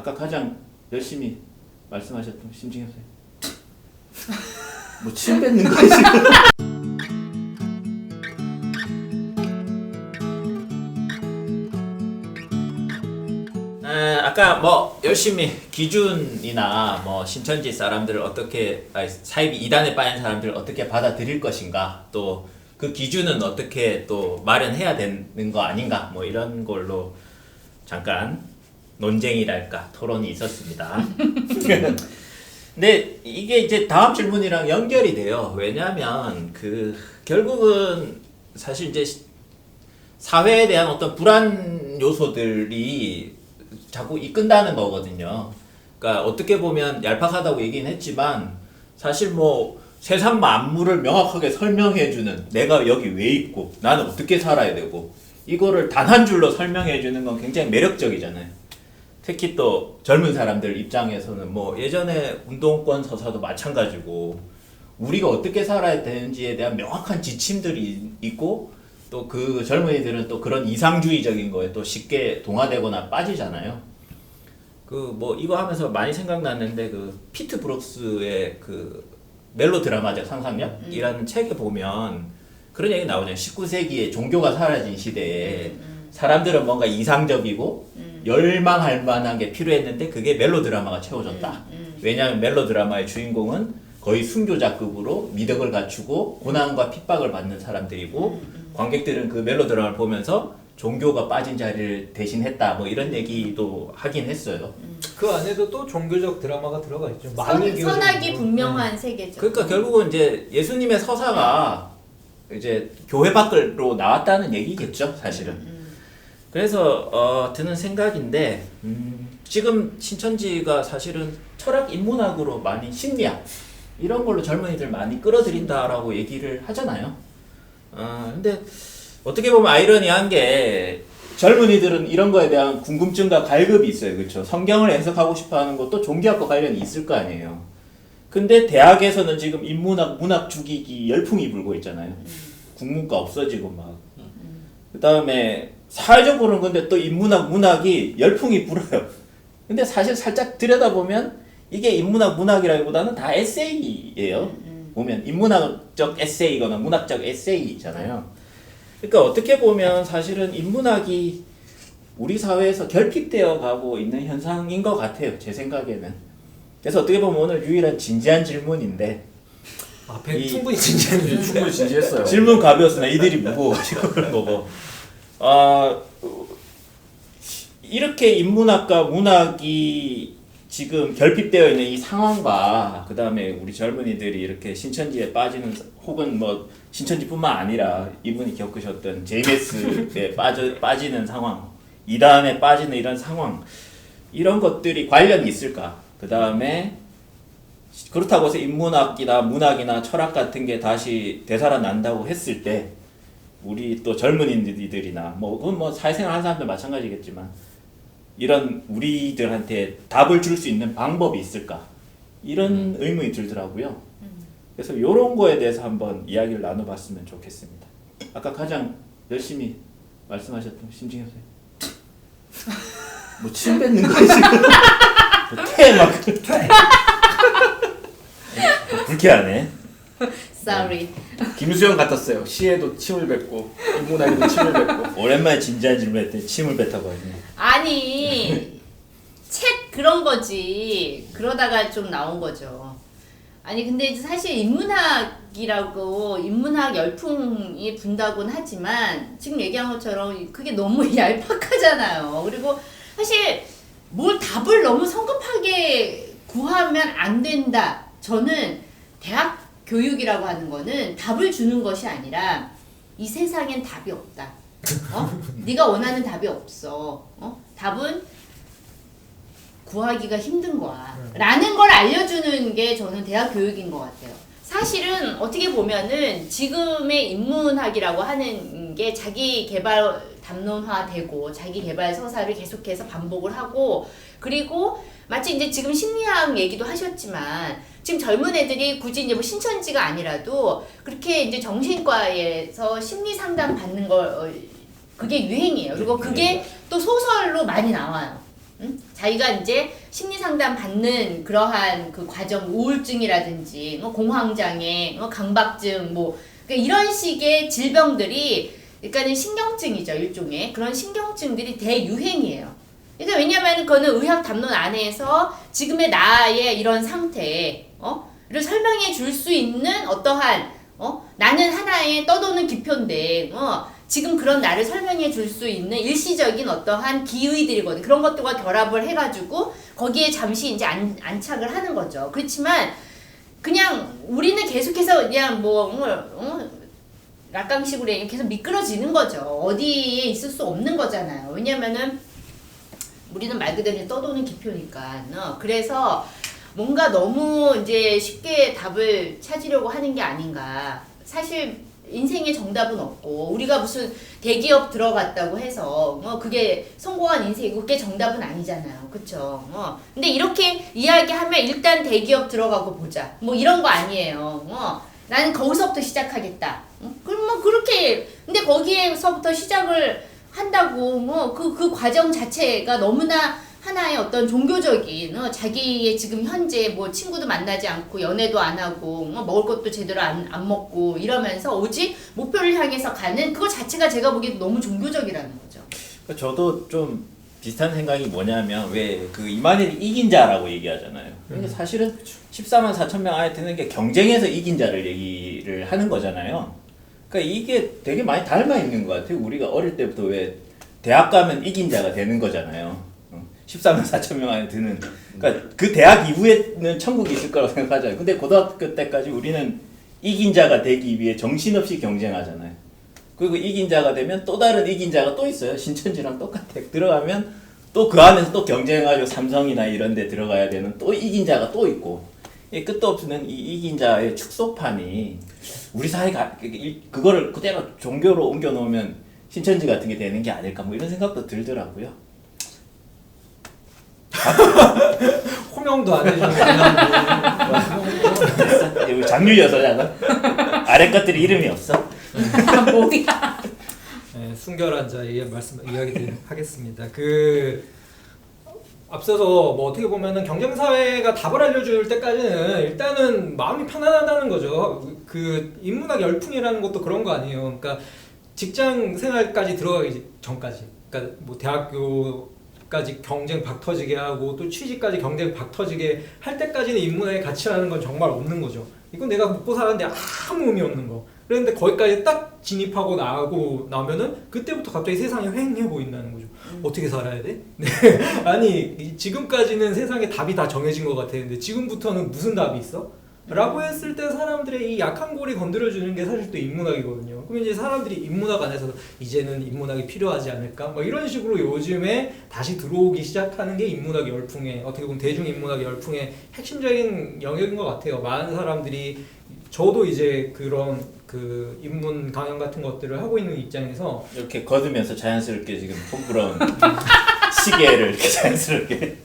아까 가장 열심히 말씀하셨던 심징현 선생님. 뭐침 뱉는 지금? 에, 아까 뭐 열심히 기준이나 뭐 신천지 사람들을 어떻게 아니, 사입이 이단에 빠진 사람들을 어떻게 받아들일 것인가 또 그 기준은 어떻게 또 마련해야 되는 거 아닌가 뭐 이런 걸로 잠깐 논쟁이랄까 토론이 있었습니다. 근데 이게 이제 다음 질문이랑 연결이 돼요. 왜냐하면 그 결국은 사실 이제 시- 사회에 대한 어떤 불안 요소들이 자꾸 이끈다는 거거든요. 그러니까 어떻게 보면 얄팍하다고 얘기는 했지만 사실 뭐 세상 만물을 명확하게 설명해주는 내가 여기 왜 있고 나는 어떻게 살아야 되고 이거를 단 한 줄로 설명해주는 건 굉장히 매력적이잖아요. 특히 또 젊은 사람들 입장에서는 뭐 예전에 운동권 서사도 마찬가지고 우리가 어떻게 살아야 되는지에 대한 명확한 지침들이 있고 또 그 젊은이들은 또 그런 이상주의적인 거에 또 쉽게 동화되거나 빠지잖아요. 그 뭐 이거 하면서 많이 생각났는데 그 피트 브룩스의 그 멜로 드라마적 상상력이라는 책에 보면 그런 얘기 나오잖아요. 19세기에 종교가 사라진 시대에 사람들은 뭔가 이상적이고 열망할 만한 게 필요했는데 그게 멜로 드라마가 채워졌다. 왜냐하면 멜로 드라마의 주인공은 거의 순교자급으로 미덕을 갖추고 고난과 핍박을 받는 사람들이고 관객들은 그 멜로 드라마를 보면서 종교가 빠진 자리를 대신했다. 뭐 이런 얘기도 하긴 했어요. 그 안에도 또 종교적 드라마가 들어가 있죠. 선, 많은 선악이 거. 분명한 세계죠. 그러니까 결국은 이제 예수님의 서사가 이제 교회 밖으로 나왔다는 얘기겠죠, 사실은. 그래서 어, 드는 생각인데 음, 지금 신천지가 사실은 철학 인문학으로 많이 심리학 이런 걸로 젊은이들 많이 끌어들인다라고 얘기를 하잖아요. 어, 근데 어떻게 보면 아이러니한 게 젊은이들은 이런 거에 대한 궁금증과 갈급이 있어요. 그렇죠? 성경을 해석하고 싶어 하는 것도 종교학과 관련이 있을 거 아니에요. 근데 대학에서는 지금 인문학, 문학 죽이기 열풍이 불고 있잖아요. 국문과 없어지고 막. 그 다음에 사회적으로는 근데 또 인문학, 문학이 열풍이 불어요. 근데 사실 살짝 들여다보면 이게 인문학, 문학이라기보다는 다 에세이예요. 보면 인문학적 에세이거나 문학적 에세이잖아요. 그러니까 어떻게 보면 사실은 인문학이 우리 사회에서 결핍되어 가고 있는 현상인 것 같아요. 제 생각에는. 그래서 어떻게 보면 오늘 유일한 진지한 질문인데 앞에 이- 충분히 진지한 네, 충분히 진지했어요. 질문 가벼웠으나 이들이 무거워지고 그런 거고. 아 이렇게 인문학과 문학이 지금 결핍되어 있는 이 상황과 그 다음에 우리 젊은이들이 이렇게 신천지에 빠지는 혹은 뭐 신천지뿐만 아니라 이분이 겪으셨던 JMS에 빠져 빠지는 상황, 이단에 빠지는 이런 상황 이런 것들이 관련이 있을까? 그 다음에 그렇다고 해서 인문학이나 문학이나 철학 같은 게 다시 되살아난다고 했을 때 우리 또 젊은이들이나 뭐 그건 뭐 사회생활 하는 사람들 마찬가지겠지만 이런 우리들한테 답을 줄 수 있는 방법이 있을까 이런 의문이 들더라고요. 그래서 이런 거에 대해서 한번 이야기를 나눠봤으면 좋겠습니다. 아까 가장 열심히 말씀하셨던 심징현 선생님. 뭐침 뱉는 거야 지금? 퇴막 퇴. 불쾌하네. Sorry. 김수영 같았어요. 시에도 침을 뱉고 인문학에도 침을 뱉고. 오랜만에 진지한 질문했더니 침을 뱉어고 있네. 아니 책 그런 거지. 그러다가 좀 나온 거죠. 아니 근데 이제 사실 인문학이라고 인문학 열풍이 분다곤 하지만 지금 얘기한 것처럼 그게 너무 얄팍하잖아요. 그리고 사실 뭘 답을 너무 성급하게 구하면 안 된다. 저는 대학 교육이라고 하는 거는 답을 주는 것이 아니라 이 세상엔 답이 없다. 어? 네가 원하는 답이 없어. 어? 답은 구하기가 힘든 거야. 라는 걸 알려주는 게 저는 대학 교육인 것 같아요. 사실은 어떻게 보면은 지금의 인문학이라고 하는 게 자기 개발 담론화되고 자기 개발 서사를 계속해서 반복을 하고 그리고 마치 이제 지금 심리학 얘기도 하셨지만 지금 젊은 애들이 굳이 이제 뭐 신천지가 아니라도 그렇게 이제 정신과에서 심리 상담 받는 걸 어, 그게 유행이에요. 그리고 그게 또 소설로 많이 나와요. 응? 자기가 이제 심리 상담 받는 그러한 그 과정 우울증이라든지 뭐 공황장애, 뭐 강박증 뭐 그러니까 이런 식의 질병들이 그러니까는 신경증이죠 일종의 그런 신경증들이 대유행이에요. 그러니까 왜냐하면 그거는 의학 담론 안에서 지금의 나의 이런 상태, 어,를 설명해 줄 수 있는 어떠한 어, 나는 하나의 떠도는 기표인데, 어, 지금 그런 나를 설명해 줄 수 있는 일시적인 어떠한 기의들이거든. 그런 것들과 결합을 해가지고 거기에 잠시 이제 안, 안착을 하는 거죠. 그렇지만 그냥 우리는 계속해서 그냥 뭐 어, 어, 락강식으로 계속 미끄러지는 거죠. 어디에 있을 수 없는 거잖아요. 왜냐면은 우리는 말 그대로 떠도는 기표니까. 어, 그래서 뭔가 너무 이제 쉽게 답을 찾으려고 하는 게 아닌가. 사실 인생에 정답은 없고 우리가 무슨 대기업 들어갔다고 해서 어 그게 성공한 인생이고 그게 정답은 아니잖아요. 그쵸? 어. 근데 이렇게 이야기하면 일단 대기업 들어가고 보자. 뭐 이런 거 아니에요. 어. 나는 거기서부터 시작하겠다. 뭐 그렇게 근데 거기에서부터 시작을 한다고 뭐그그 과정 자체가 너무나 하나의 어떤 종교적인 어, 자기의 지금 현재 뭐 친구도 만나지 않고 연애도 안 하고 뭐 먹을 것도 제대로 안, 안 먹고 이러면서 오직 목표를 향해서 가는 그거 자체가 제가 보기엔 너무 종교적이라는 거죠. 그러니까 저도 좀 비슷한 생각이 뭐냐면 왜 그 이만일이 이긴 자라고 얘기하잖아요. 근데 사실은 14만 4천 명 안에 드는 게 경쟁에서 이긴 자를 얘기를 하는 거잖아요. 그러니까 이게 되게 많이 닮아 있는 것 같아요. 우리가 어릴 때부터 왜 대학 가면 이긴 자가 되는 거잖아요. 어, 14만 4천 명 안에 드는. 그러니까 그 대학 이후에는 천국이 있을 거라고 생각하잖아요. 근데 고등학교 때까지 우리는 이긴 자가 되기 위해 정신없이 경쟁하잖아요. 그리고 이긴 자가 되면 또 다른 이긴 자가 또 있어요. 신천지랑 똑같아. 들어가면 또 그 안에서 또 경쟁해가지고 삼성이나 이런 데 들어가야 되는 또 이긴 자가 또 있고. 이 끝도 없는 이 이긴 자의 축소판이 우리 사회가 그거를 그대로 종교로 옮겨 놓으면 신천지 같은 게 되는 게 아닐까 뭐 이런 생각도 들더라고요. 호명도 안 해주는 여기 장유 여서잖아. 아래 것들이 이름이 없어. 뭐야? 네, 순결한 자의 말씀 이야기 하겠습니다. 그 앞서서 뭐 어떻게 보면은 경쟁 사회가 답을 알려줄 때까지는 일단은 마음이 편안하다는 거죠. 그 인문학 열풍이라는 것도 그런 거 아니에요. 그러니까 직장 생활까지 들어가기 전까지, 그러니까 뭐 대학교 까지 경쟁 박 터지게 하고 또 취직까지 경쟁 박 터지게 할 때까지는 인문학의 가치라는 건 정말 없는 거죠. 이건 내가 먹고 사는데 아무 의미 없는 거. 그런데 거기까지 딱 진입하고 나고 나면은 그때부터 갑자기 세상이 휑해 보인다는 거죠. 어떻게 살아야 돼? 네. 아니 이- 지금까지는 세상에 답이 다 정해진 것 같았는데 지금부터는 무슨 답이 있어? 라고 했을 때 사람들의 이 약한 골이 건드려주는 게 사실 또 인문학이거든요. 그럼 이제 사람들이 인문학 안에서 이제는 인문학이 필요하지 않을까? 뭐 이런 식으로 요즘에 다시 들어오기 시작하는 게 인문학 열풍의 어떻게 보면 대중 인문학 열풍의 핵심적인 영역인 것 같아요. 많은 사람들이 저도 이제 그런 그 인문 강연 같은 것들을 하고 있는 입장에서 이렇게 거두면서 자연스럽게 지금 톰브라운 시계를 이렇게 자연스럽게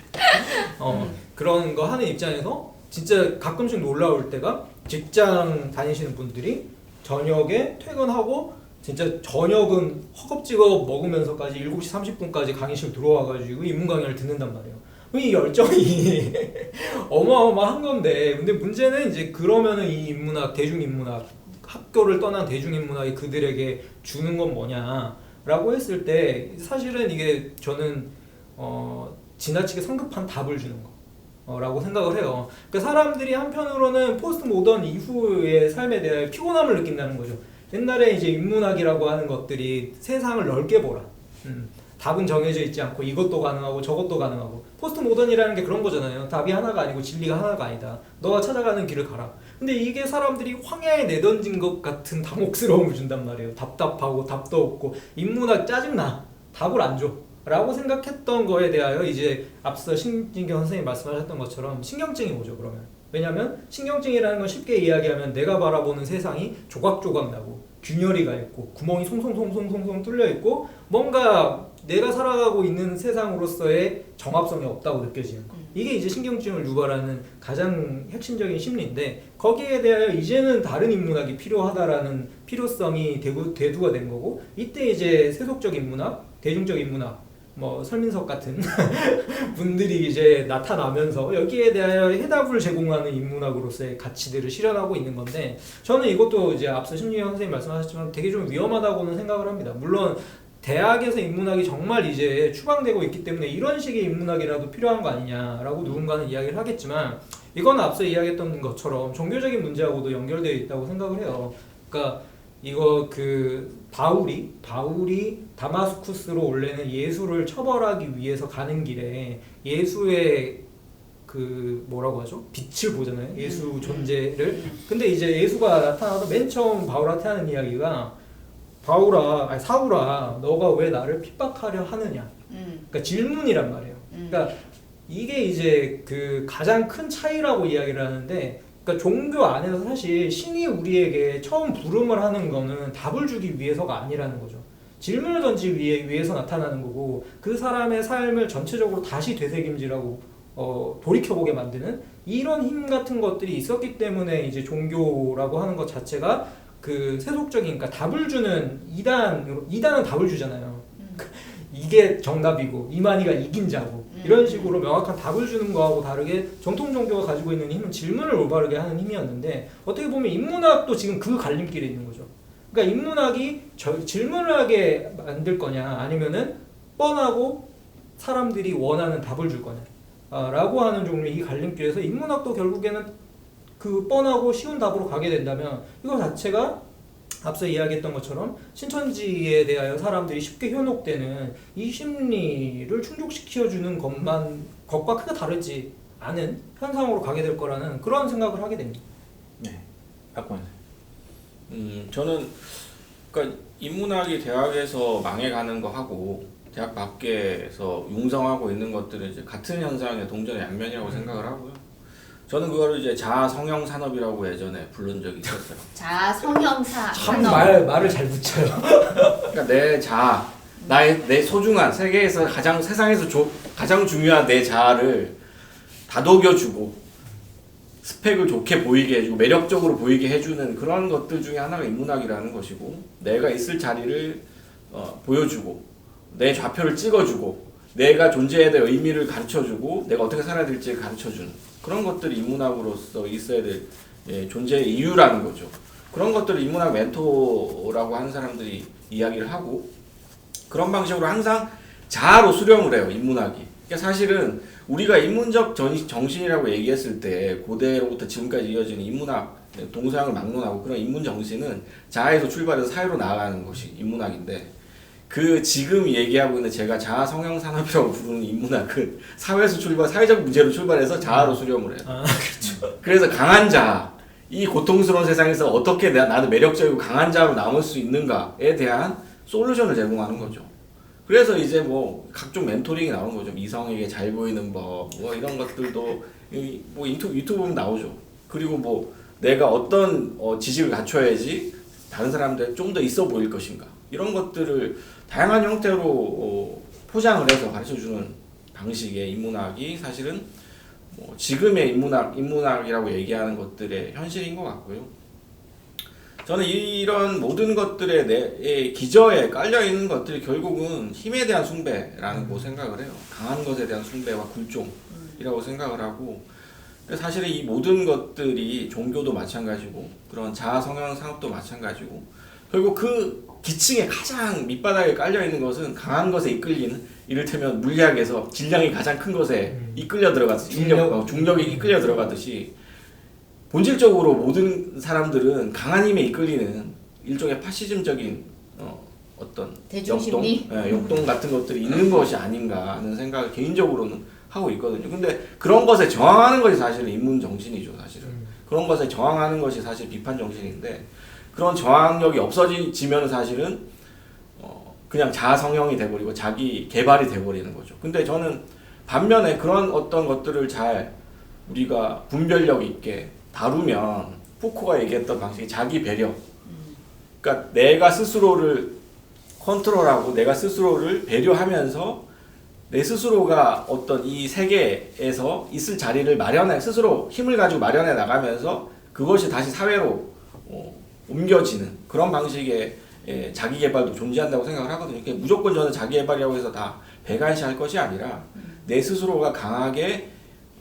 어, 그런 거 하는 입장에서 진짜 가끔씩 놀라울 때가 직장 다니시는 분들이 저녁에 퇴근하고 진짜 저녁은 허겁지겁 먹으면서까지 7시 30분까지 강의실 들어와가지고 인문 강의를 듣는단 말이에요. 이 열정이 어마어마한 건데 근데 문제는 이제 그러면은 이 인문학 대중인문학 학교를 떠난 대중인문학이 그들에게 주는 건 뭐냐라고 했을 때 사실은 이게 저는 어, 지나치게 성급한 답을 주는 거. 어, 라고 생각을 해요. 그러니까 사람들이 한편으로는 포스트 모던 이후의 삶에 대해 피곤함을 느낀다는 거죠. 옛날에 이제 인문학이라고 하는 것들이 세상을 넓게 보라. 음, 답은 정해져 있지 않고 이것도 가능하고 저것도 가능하고 포스트 모던이라는 게 그런 거잖아요. 답이 하나가 아니고 진리가 하나가 아니다. 너가 찾아가는 길을 가라. 근데 이게 사람들이 황야에 내던진 것 같은 당혹스러움을 준단 말이에요. 답답하고 답도 없고 인문학 짜증나. 답을 안 줘. 라고 생각했던 거에 대하여 이제 앞서 신진경 선생님 말씀하셨던 것처럼 신경증이 오죠 그러면. 왜냐하면 신경증이라는 건 쉽게 이야기하면 내가 바라보는 세상이 조각조각 나고 균열이가 있고 구멍이 송송송송송송 뚫려 있고 뭔가 내가 살아가고 있는 세상으로서의 정합성이 없다고 느껴지는 거. 이게 이제 신경증을 유발하는 가장 핵심적인 심리인데 거기에 대하여 이제는 다른 인문학이 필요하다라는 필요성이 대구, 대두가 된 거고 이때 이제 세속적 인문학, 대중적 인문학 뭐 설민석 같은 분들이 이제 나타나면서 여기에 대하여 해답을 제공하는 인문학으로서의 가치들을 실현하고 있는 건데 저는 이것도 이제 앞서 심리학 선생님 말씀하셨지만 되게 좀 위험하다고는 생각을 합니다. 물론 대학에서 인문학이 정말 이제 추방되고 있기 때문에 이런 식의 인문학이라도 필요한 거 아니냐라고 누군가는 이야기를 하겠지만 이건 앞서 이야기했던 것처럼 종교적인 문제하고도 연결되어 있다고 생각을 해요. 그러니까 이거 그 바울이 바울이 다마스쿠스로 올래는 예수를 처벌하기 위해서 가는 길에 예수의 그 뭐라고 하죠? 빛을 보잖아요. 예수 존재를. 근데 이제 예수가 나타나서 맨 처음 바울한테 하는 이야기가 바울아, 아니 사울아, 너가 왜 나를 핍박하려 하느냐? 음, 그러니까 질문이란 말이에요. 음. 그러니까 이게 이제 그 가장 큰 차이라고 이야기를 하는데, 그러니까 종교 안에서 사실 신이 우리에게 처음 부름을 하는 거는 답을 주기 위해서가 아니라는 거죠. 질문을 던지기 위해, 위해서 나타나는 거고, 그 사람의 삶을 전체적으로 다시 되새김질하고, 어, 돌이켜보게 만드는 이런 힘 같은 것들이 있었기 때문에 이제 종교라고 하는 것 자체가 그 세속적인, 그러니까 답을 주는 이단, 이단은 답을 주잖아요. 음. 이게 정답이고 이만희가 이긴 자고 음. 이런 식으로 명확한 답을 주는 거하고 다르게 정통 종교가 가지고 있는 힘은 질문을 올바르게 하는 힘이었는데 어떻게 보면 인문학도 지금 그 갈림길에 있는 거죠. 그러니까 인문학이 저, 질문을 하게 만들 거냐 아니면은 뻔하고 사람들이 원하는 답을 줄 거냐 아, 라고 하는 종류의 이 갈림길에서 인문학도 결국에는 그 뻔하고 쉬운 답으로 가게 된다면 이거 자체가 앞서 이야기했던 것처럼 신천지에 대하여 사람들이 쉽게 현혹되는 이 심리를 충족시켜주는 것만 것과 크게 다르지 않은 현상으로 가게 될 거라는 그런 생각을 하게 됩니다. 네. 박권. 음, 저는 그러니까 인문학이 대학에서 망해가는 거 하고 대학 밖에서 융성하고 있는 것들은 이제 같은 현상의 동전의 양면이라고 생각을 하고요. 저는 그거를 이제 자아 성형 산업이라고 예전에 부른 적이 있었어요. 자 성형사 참 산업. 말 말을 잘 붙여요. 그러니까 내 자아, 나의 내 소중한 세계에서 가장 세상에서 조, 가장 중요한 내 자아를 다독여주고 스펙을 좋게 보이게 해주고 매력적으로 보이게 해주는 그런 것들 중에 하나가 인문학이라는 것이고 내가 있을 자리를 어, 보여주고 내 좌표를 찍어주고 내가 존재에 대해 의미를 가르쳐주고 내가 어떻게 살아야 될지 가르쳐주는 그런 것들이 인문학으로서 있어야 될 예, 존재의 이유라는 거죠. 그런 것들을 인문학 멘토라고 하는 사람들이 이야기를 하고 그런 방식으로 항상 자아로 수렴을 해요 인문학이. 그러니까 사실은 우리가 인문적 전- 정신이라고 얘기했을 때 고대로부터 지금까지 이어지는 인문학 동서양을 막론하고 그런 인문 정신은 자아에서 출발해서 사회로 나아가는 것이 인문학인데 그 지금 얘기하고 있는 제가 자아 성형 산업이라고 부르는 인문학은 사회에서 출발 사회적 문제로 출발해서 자아로 수렴을 해요. 아, 그래서 강한 자, 이 고통스러운 세상에서 어떻게 나, 나는 매력적이고 강한 자로 남을 수 있는가에 대한 솔루션을 제공하는 거죠. 그래서 이제 뭐 각종 멘토링이 나오는 거죠. 이성에게 잘 보이는 법, 뭐 이런 것들도 이- 뭐 유튜브, 유튜브 보면 나오죠. 그리고 뭐 내가 어떤 어, 지식을 갖춰야지 다른 사람들 좀 더 있어 보일 것인가. 이런 것들을 다양한 형태로 어, 포장을 해서 가르쳐 주는 방식의 인문학이 사실은 뭐 지금의 인문학, 인문학이라고 얘기하는 것들의 현실인 것 같고요. 저는 이런 모든 것들의 내 기저에 깔려 있는 것들이 결국은 힘에 대한 숭배라는 고 생각을 해요. 강한 것에 대한 숭배와 굴종이라고 생각을 하고 사실은 이 모든 것들이 종교도 마찬가지고 그런 자아 성향 산업도 마찬가지고 결국 그 기층에 가장 밑바닥에 깔려 있는 것은 강한 것에 이끌리는 이를테면 물리학에서 질량이 가장 큰 것에 음. 이끌려 들어가듯이 중력, 중력. 어, 중력이 이끌려 들어가듯이 본질적으로 모든 사람들은 강한 힘에 이끌리는 일종의 파시즘적인 어, 어떤 대중심리? 역동, 예, 역동 같은 것들이 있는 것이 아닌가 하는 생각을 개인적으로는 하고 있거든요. 근데 그런 것에 저항하는 것이 사실은 인문 정신이죠, 사실은. 음. 그런 것에 저항하는 것이 사실 비판 정신인데 그런 저항력이 없어지면 사실은 어, 그냥 자아 성형이 돼버리고 자기 개발이 돼버리는 거죠. 근데 저는 반면에 그런 어떤 것들을 잘 우리가 분별력 있게 다루면 푸코가 얘기했던 방식이 자기 배려. 그러니까 내가 스스로를 컨트롤하고 내가 스스로를 배려하면서 내 스스로가 어떤 이 세계에서 있을 자리를 마련해 스스로 힘을 가지고 마련해 나가면서 그것이 다시 사회로 어, 옮겨지는 그런 방식의 예, 자기 개발도 존재한다고 생각을 하거든요. 그러니까 무조건 저는 자기 개발이라고 해서 다 배관시할 것이 아니라 내 스스로가 강하게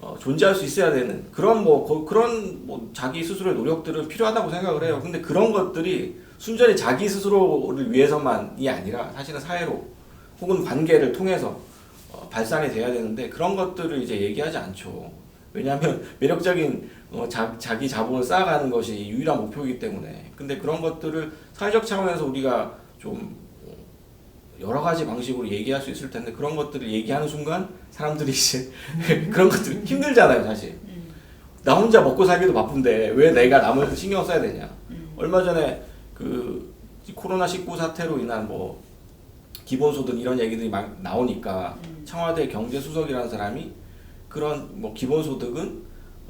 어, 존재할 수 있어야 되는 그런 뭐 거- 그런 뭐 자기 스스로의 노력들은 필요하다고 생각을 해요. 근데 그런 것들이 순전히 자기 스스로를 위해서만이 아니라 사실은 사회로 혹은 관계를 통해서 어, 발산이 돼야 되는데 그런 것들을 이제 얘기하지 않죠. 왜냐하면 매력적인 어, 자, 자기 자본을 쌓아가는 것이 유일한 목표이기 때문에. 근데 그런 것들을 사회적 차원에서 우리가 좀 어, 여러 가지 방식으로 얘기할 수 있을 텐데 그런 것들을 얘기하는 순간 사람들이 이제 그런 것들 힘들잖아요, 사실. 나 혼자 먹고 살기도 바쁜데 왜 내가 남을 신경 써야 되냐. 얼마 전에 그 코로나 19 사태로 인한 뭐 기본소득 이런 얘기들이 막 나오니까 청와대 경제수석이라는 사람이 그런 뭐 기본소득은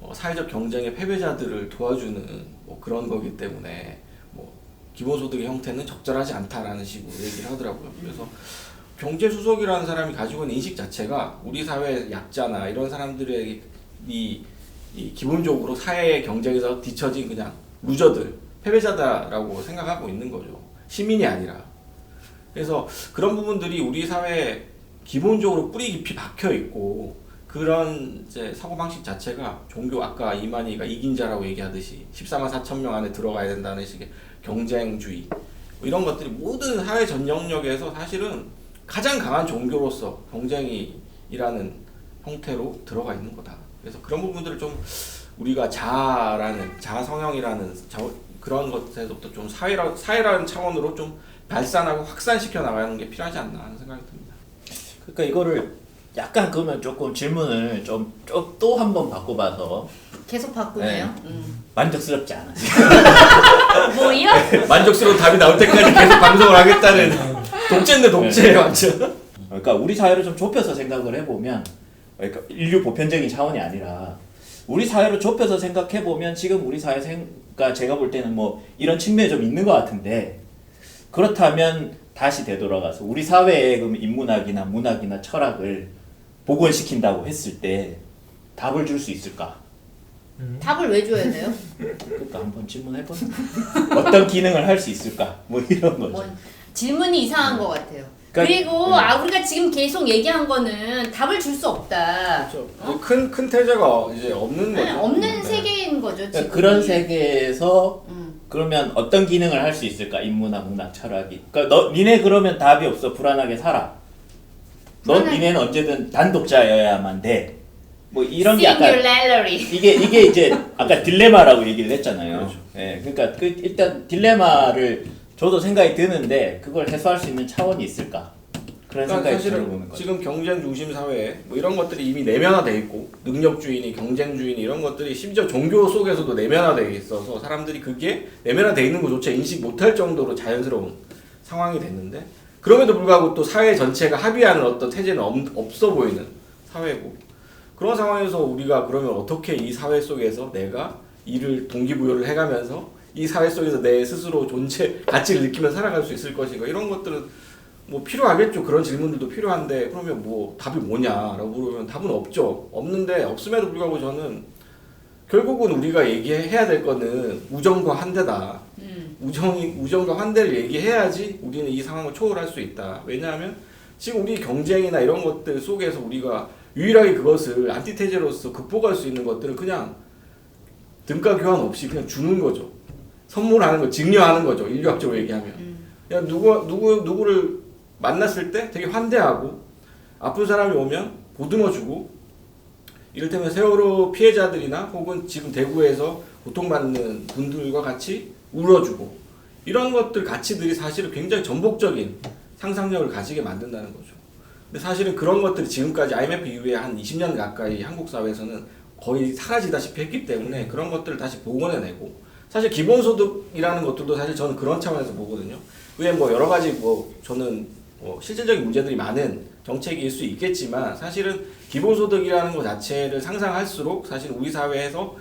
어, 사회적 경쟁의 패배자들을 도와주는 뭐 그런 거기 때문에 뭐 기본소득의 형태는 적절하지 않다라는 식으로 얘기를 하더라고요. 그래서 경제수석이라는 사람이 가지고 있는 인식 자체가 우리 사회 약자나 이런 사람들의 이, 이 기본적으로 사회 경쟁에서 뒤처진 그냥 루저들, 패배자다라고 생각하고 있는 거죠. 시민이 아니라. 그래서 그런 부분들이 우리 사회에 기본적으로 뿌리 깊이 박혀 있고 그런 이제 사고방식 자체가 종교 아까 이만희가 이긴 자라고 얘기하듯이 14만 4천 명 안에 들어가야 된다는 식의 경쟁주의 뭐 이런 것들이 모든 사회 전 영역에서 사실은 가장 강한 종교로서 경쟁이라는 형태로 들어가 있는 거다. 그래서 그런 부분들을 좀 우리가 자아라는 자아 성형이라는 자, 그런 것에서부터 좀 사회라, 사회라는 차원으로 좀 발산하고 확산시켜 나가는 게 필요하지 않나 하는 생각이 듭니다. 그러니까 이거를 약간 그러면 조금 질문을 좀 또 한 번 바꿔봐서 계속 바꾸네요. 네. 음. 만족스럽지 않으세요? 뭐요? 만족스러운 답이 나올 때까지 계속 방송을 하겠다는 독재인데 독재예요 완전. 그러니까 우리 사회를 좀 좁혀서 생각을 해보면 그러니까 인류 보편적인 차원이 아니라 우리 사회를 좁혀서 생각해 보면 지금 우리 사회 생, 그러니까 제가 볼 때는 뭐 이런 측면이 좀 있는 것 같은데 그렇다면 다시 되돌아가서 우리 사회의 그럼 인문학이나 문학이나 철학을 복원시킨다고 했을 때 답을 줄 수 있을까? 답을 왜 줘야 돼요? 그러니까 한번 질문해보세요. 어떤 기능을 할 수 있을까? 뭐 이런 거죠. 뭐 질문이 이상한 것 같아요. 그러니까- 그리고 네. 아 우리가 지금 계속 얘기한 거는 답을 줄 수 없다. 어? 큰큰 태제가 이제 없는 네, 거죠. 없는 네. 세계인 거죠. 그러니까 지금. 그런 세계에서 음. 그러면 어떤 기능을 할 수 있을까? 인문학, 문학, 철학이. 그러니까 너 니네 그러면 답이 없어. 불안하게 살아. 넌 불안하게- 니네는 언제든 단독자여야만 돼. 뭐 이런 게 약간 Singularity. 이게 이게 이제 아까 딜레마라고 얘기를 했잖아요. 그렇죠. 예, 그러니까 그 일단 딜레마를 저도 생각이 드는데 그걸 해소할 수 있는 차원이 있을까? 그런 그러니까 생각이 들어보는 거죠. 지금 경쟁 중심 사회에 뭐 이런 것들이 이미 내면화돼 있고 능력주의니 경쟁주의니 이런 것들이 심지어 종교 속에서도 내면화돼 있어서 사람들이 그게 내면화돼 있는 것조차 인식 못할 정도로 자연스러운 상황이 됐는데 그럼에도 불구하고 또 사회 전체가 합의하는 어떤 태제는 없, 없어 보이는 사회고 그런 상황에서 우리가 그러면 어떻게 이 사회 속에서 내가 이를 동기부여를 해가면서 이 사회 속에서 내 스스로 존재 가치를 느끼면서 살아갈 수 있을 것인가 이런 것들은 뭐 필요하겠죠. 그런 질문들도 필요한데 그러면 뭐 답이 뭐냐라고 물으면 답은 없죠. 없는데 없음에도 불구하고 저는 결국은 우리가 얘기해야 될 거는 우정과 환대다. 음. 우정이 우정과 환대를 얘기해야지 우리는 이 상황을 초월할 수 있다. 왜냐하면 지금 우리 경쟁이나 이런 것들 속에서 우리가 유일하게 그것을 안티테제로서 극복할 수 있는 것들은 그냥 등가 교환 없이 그냥 주는 거죠. 선물하는 거, 증여하는 거죠. 인류학적으로 얘기하면. 음. 그냥 누구 누구 누구를 만났을 때 되게 환대하고 아픈 사람이 오면 보듬어 주고 이를테면 세월호 피해자들이나 혹은 지금 대구에서 고통받는 분들과 같이 울어주고 이런 것들 가치들이 사실은 굉장히 전복적인 상상력을 가지게 만든다는 거죠. 근데 사실은 그런 것들이 지금까지 IMF 이후에 한 20년 가까이 한국 사회에서는 거의 사라지다시피 했기 때문에 그런 것들을 다시 복원해내고 사실 기본소득이라는 것들도 사실 저는 그런 차원에서 보거든요. 그게 뭐 여러 가지 뭐 저는 뭐 실질적인 문제들이 많은 정책일 수 있겠지만 사실은 기본소득이라는 것 자체를 상상할수록 사실 우리 사회에서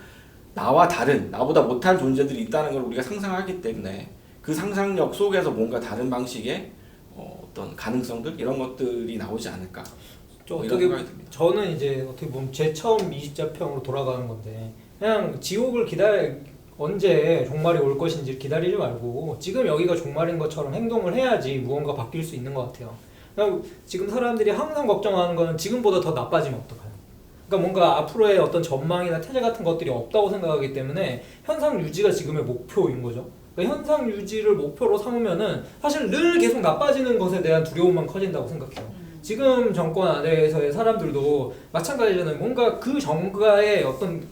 나와 다른 나보다 못한 존재들이 있다는 걸 우리가 상상하기 때문에 그 상상력 속에서 뭔가 다른 방식의 어, 어떤 가능성들 이런 것들이 나오지 않을까 저뭐 이런 어떻게 생각이 듭니다. 저는 이제 어떻게 보면 제 처음 20자평으로 돌아가는 건데 그냥 지옥을 기다려 언제 종말이 올 것인지 기다리지 말고 지금 여기가 종말인 것처럼 행동을 해야지 무언가 바뀔 수 있는 것 같아요. 그러니까 지금 사람들이 항상 걱정하는 거는 지금보다 더 나빠지면 어떡하냐. 그러니까 뭔가 앞으로의 어떤 전망이나 태제 같은 것들이 없다고 생각하기 때문에 현상 유지가 지금의 목표인 거죠. 그러니까 현상 유지를 목표로 삼으면은 사실 늘 계속 나빠지는 것에 대한 두려움만 커진다고 생각해요. 지금 정권 아래에서의 사람들도 마찬가지잖아요. 뭔가 그 정가의 어떤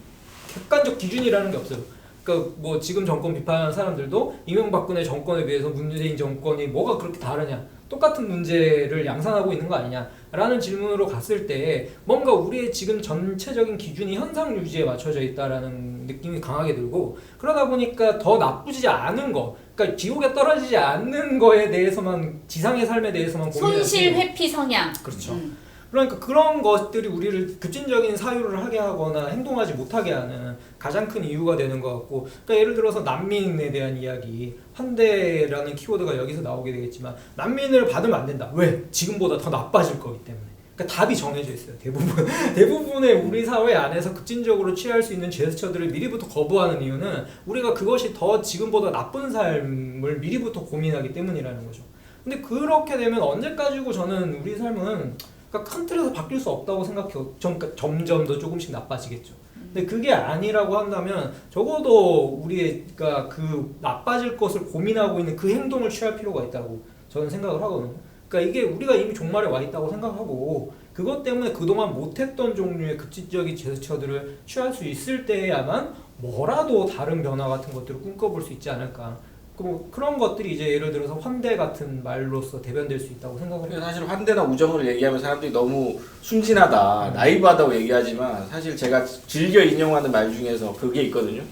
객관적 기준이라는 게 없어요. 그러니까 뭐 지금 정권 비판하는 사람들도 이명박근혜 정권에 비해서 문재인 정권이 뭐가 그렇게 다르냐? 똑같은 문제를 양산하고 있는 거 아니냐라는 질문으로 갔을 때 뭔가 우리의 지금 전체적인 기준이 현상 유지에 맞춰져 있다라는 느낌이 강하게 들고 그러다 보니까 더 나쁘지 않은 거, 그러니까 지옥에 떨어지지 않는 거에 대해서만 지상의 삶에 대해서만 고민하지. 손실 회피 성향. 그렇죠. 음. 그러니까 그런 것들이 우리를 급진적인 사유를 하게 하거나 행동하지 못하게 하는 가장 큰 이유가 되는 것 같고 그러니까 예를 들어서 난민에 대한 이야기 환대라는 키워드가 여기서 나오게 되겠지만 난민을 받으면 안 된다. 왜? 지금보다 더 나빠질 거기 때문에. 그러니까 답이 정해져 있어요. 대부분 대부분의 우리 사회 안에서 급진적으로 취할 수 있는 제스처들을 미리부터 거부하는 이유는 우리가 그것이 더 지금보다 나쁜 삶을 미리부터 고민하기 때문이라는 거죠. 근데 그렇게 되면 언제까지고 저는 우리 삶은 그러니까 큰 틀에서 바뀔 수 없다고 생각해요. 점, 그러니까 점점 더 조금씩 나빠지겠죠. 근데 그게 아니라고 한다면 적어도 우리가 그 나빠질 것을 고민하고 있는 그 행동을 취할 필요가 있다고 저는 생각을 하거든요. 그러니까 이게 우리가 이미 종말에 와 있다고 생각하고 그것 때문에 그동안 못했던 종류의 급진적인 제스처들을 취할 수 있을 때야만 뭐라도 다른 변화 같은 것들을 꿈꿔볼 수 있지 않을까. 그 그런 것들이 이제 예를 들어서 환대 같은 말로서 대변될 수 있다고 생각을 해요. 사실 환대나 우정을 얘기하면 사람들이 너무 순진하다, 나이브하다고 얘기하지만 사실 제가 즐겨 인용하는 말 중에서 그게 있거든요.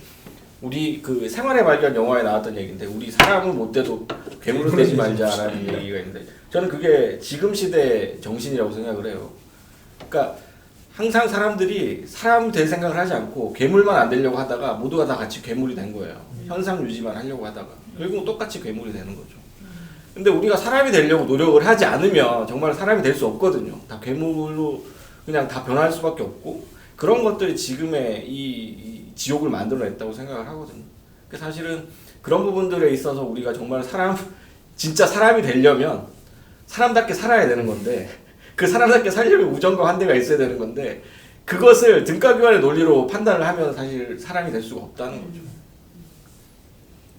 우리 그 생활의 발견 영화에 나왔던 얘기인데 우리 사람은 못 돼도 괴물은 되지 말자라는 얘기가 있는데 저는 그게 지금 시대 정신이라고 생각을 해요. 그러니까 항상 사람들이 사람 될 생각을 하지 않고 괴물만 안 되려고 하다가 모두가 다 같이 괴물이 된 거예요. 현상 유지만 하려고 하다가 결국 똑같이 괴물이 되는 거죠. 근데 우리가 사람이 되려고 노력을 하지 않으면 정말 사람이 될 수 없거든요. 다 괴물로 그냥 다 변할 수밖에 없고 그런 것들이 지금의 이, 이 지옥을 만들어냈다고 생각을 하거든요. 그 사실은 그런 부분들에 있어서 우리가 정말 사람 진짜 사람이 되려면 사람답게 살아야 되는 건데 그 사람답게 살려면 우정과 환대가 있어야 되는 건데 그것을 등가교환의 논리로 판단을 하면 사실 사람이 될 수가 없다는 거죠.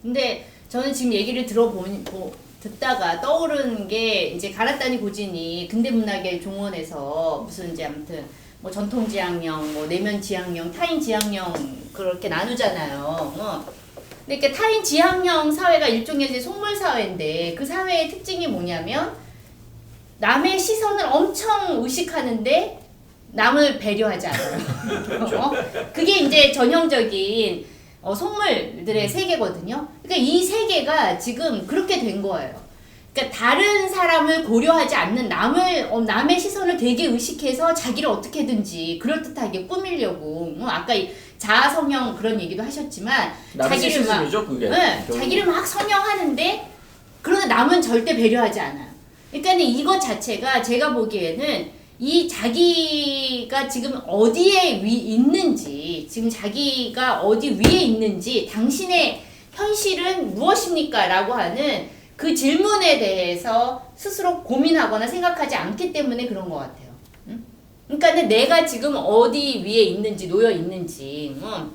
근데 저는 지금 얘기를 들어보니 뭐, 듣다가 떠오르는 게 이제 가라따니 고진이 근대 문학의 종원에서 무슨 이제 아무튼 뭐 전통 지향형, 뭐 내면 지향형, 타인 지향형 그렇게 나누잖아요. 어. 근데 이렇게 타인 지향형 사회가 일종의 이제 속물 사회인데 그 사회의 특징이 뭐냐면 남의 시선을 엄청 의식하는데 남을 배려하지 않아요. 어? 그게 이제 전형적인 어, 속물들의 세계거든요. 그러니까 이 세계가 지금 그렇게 된 거예요. 그러니까 다른 사람을 고려하지 않는 남을 어, 남의 시선을 되게 의식해서 자기를 어떻게든지 그럴듯하게 꾸미려고 어, 아까 이 자아 성형 그런 얘기도 하셨지만 자기를 막 나르시시즘이죠 그게. 네, 결국. 자기를 막 성형하는데 그러나 남은 절대 배려하지 않아 요. 그러니까 이것 자체가 제가 보기에는 이 자기가 지금 어디에 위 있는지 지금 자기가 어디 위에 있는지 당신의 현실은 무엇입니까? 라고 하는 그 질문에 대해서 스스로 고민하거나 생각하지 않기 때문에 그런 것 같아요. 응? 그러니까 내가 지금 어디 위에 있는지 놓여 있는지 응?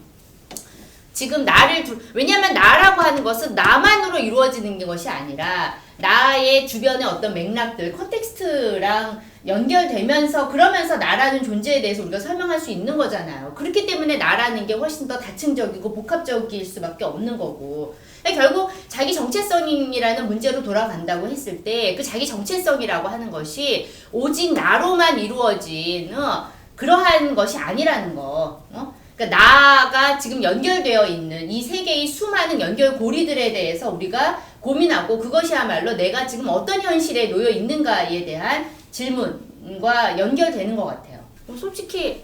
지금 나를 두, 왜냐하면 나라고 하는 것은 나만으로 이루어지는 것이 아니라 나의 주변의 어떤 맥락들, 컨텍스트랑 연결되면서 그러면서 나라는 존재에 대해서 우리가 설명할 수 있는 거잖아요. 그렇기 때문에 나라는 게 훨씬 더 다층적이고 복합적일 수밖에 없는 거고. 결국 자기 정체성이라는 문제로 돌아간다고 했을 때 그 자기 정체성이라고 하는 것이 오직 나로만 이루어진 어, 그러한 것이 아니라는 거. 어? 그러니까 나가 지금 연결되어 있는 이 세계의 수많은 연결고리들에 대해서 우리가 고민하고 그것이야말로 내가 지금 어떤 현실에 놓여 있는가에 대한 질문과 연결되는 것 같아요. 뭐 솔직히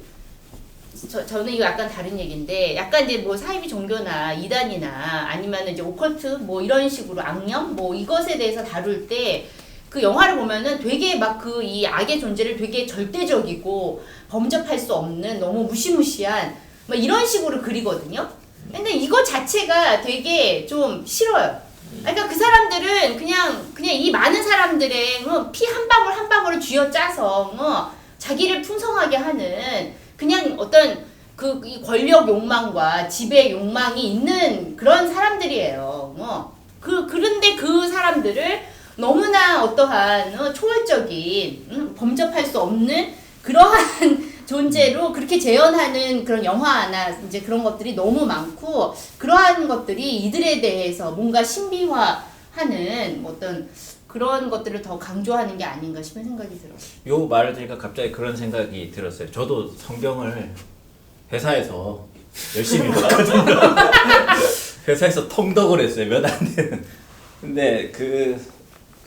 저, 저는 이거 약간 다른 얘기인데 약간 이제 뭐 사이비 종교나 이단이나 아니면 이제 오컬트 뭐 이런 식으로 악령 뭐 이것에 대해서 다룰 때 그 영화를 보면은 되게 막 그 이 악의 존재를 되게 절대적이고 범접할 수 없는 너무 무시무시한 막 이런 식으로 그리거든요. 근데 이거 자체가 되게 좀 싫어요. 그러니까 그 사람들은 그냥 그냥 이 많은 사람들의 뭐 피 한 방울 한 방울을 쥐어짜서 뭐 자기를 풍성하게 하는 그냥 어떤 그이 권력 욕망과 지배 욕망이 있는 그런 사람들이에요. 뭐 그 그런데 그 사람들을 너무나 어떠한 어, 초월적인 음, 범접할 수 없는 그러한 존재로 그렇게 재현하는 그런 영화나 이제 그런 것들이 너무 많고 그러한 것들이 이들에 대해서 뭔가 신비화하는 뭐 어떤 그런 것들을 더 강조하는 게 아닌가 싶은 생각이 들어요. 요 말을 들으니까 갑자기 그런 생각이 들었어요. 저도 성경을 회사에서 열심히 봤거든요. 회사에서 통독을 했어요. 몇 안 되는. 근데 그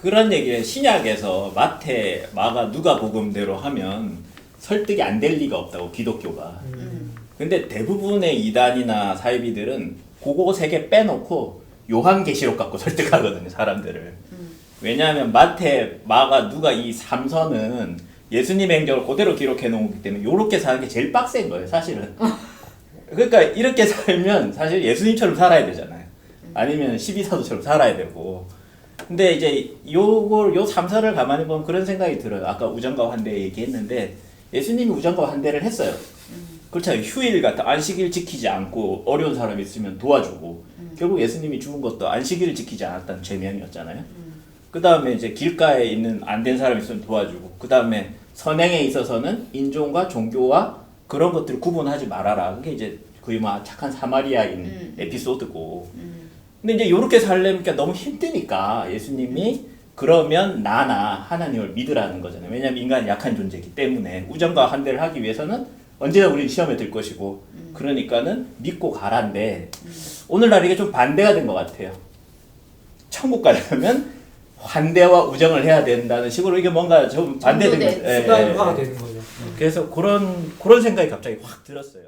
그런 얘기를 신약에서 마태, 마가, 누가 복음대로 하면 설득이 안 될 리가 없다고 기독교가. 음. 근데 대부분의 이단이나 사이비들은 그거 세 개 빼놓고 요한계시록 갖고 설득하거든요 사람들을. 왜냐하면 마태, 마가, 누가 이 삼선은 예수님의 행적을 그대로 기록해 놓기 때문에 요렇게 사는 게 제일 빡센 거예요 사실은. 그러니까 이렇게 살면 사실 예수님처럼 살아야 되잖아요. 아니면 12사도처럼 살아야 되고. 근데 이제 요걸 요 삼선을 가만히 보면 그런 생각이 들어요. 아까 우정과 환대 얘기했는데 예수님이 우정과 환대를 했어요 그렇잖아요. 휴일 같은 안식일 지키지 않고 어려운 사람 있으면 도와주고 결국 예수님이 죽은 것도 안식일을 지키지 않았다는 죄명이었잖아요. 그 다음에 이제 길가에 있는 안 된 사람 있으면 도와주고 그 다음에 선행에 있어서는 인종과 종교와 그런 것들을 구분하지 말아라. 그게 이제 거의 뭐 착한 사마리아인 음. 에피소드고. 음. 근데 이제 이렇게 살려니까 너무 힘드니까 예수님이 그러면 나나 하나님을 믿으라는 거잖아요. 왜냐하면 인간은 약한 존재이기 때문에 우정과 환대를 하기 위해서는 언제나 우리는 시험에 들 것이고 그러니까는 믿고 가란데 오늘날 이게 좀 반대가 된 것 같아요. 천국 가려면 환대와 우정을 해야 된다는 식으로 이게 뭔가 좀 반대된 거죠. 예, 예, 예. 되는 거죠. 그래서 그런 그런 생각이 갑자기 확 들었어요.